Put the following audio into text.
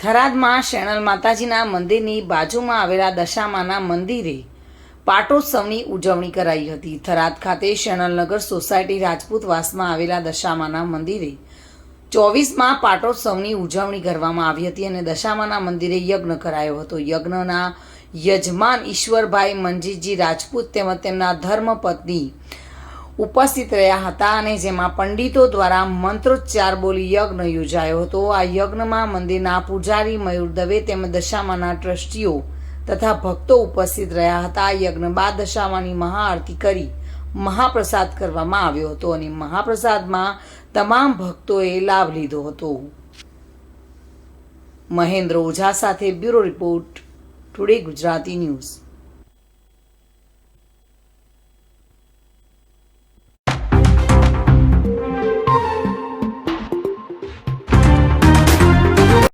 થરાદમાં શેણલ માતાજીના મંદિરની બાજુમાં આવેલા દશામાના મંદિરે પાટોત્સવની ઉજવણી કરાઈ હતી. થરાદ ખાતે શેણલનગર સોસાયટી રાજપૂત વાસમાં આવેલા દશામાના મંદિરે ચોવીસમાં પાટોત્સવની ઉજવણી કરવામાં આવી હતી અને દશામાના મંદિરે યજ્ઞ કરાયો હતો. યજ્ઞના યજમાન ઈશ્વરભાઈ મંજીતજી રાજપૂત તેમજ તેમના ધર્મપત્ની ઉપસ્થિત રહ્યા હતા અને જેમાં પંડિતો દ્વારા મંત્રોચ્ચાર બોલી યજ્ઞ યોજાયો હતો. આ યજ્ઞમાં મંદિરના પૂજારી મયુર દવે તેમજ દશામાના ટ્રસ્ટીઓ તથા ભક્તો ઉપસ્થિત રહ્યા હતા. યજ્ઞ બાદ દશામાની મહાઆરતી કરી મહાપ્રસાદ કરવામાં આવ્યો હતો અને મહાપ્રસાદમાં તમામ ભક્તોએ લાભ લીધો હતો. મહેન્દ્ર ઓઝા સાથે bureau report, today Gujarati news.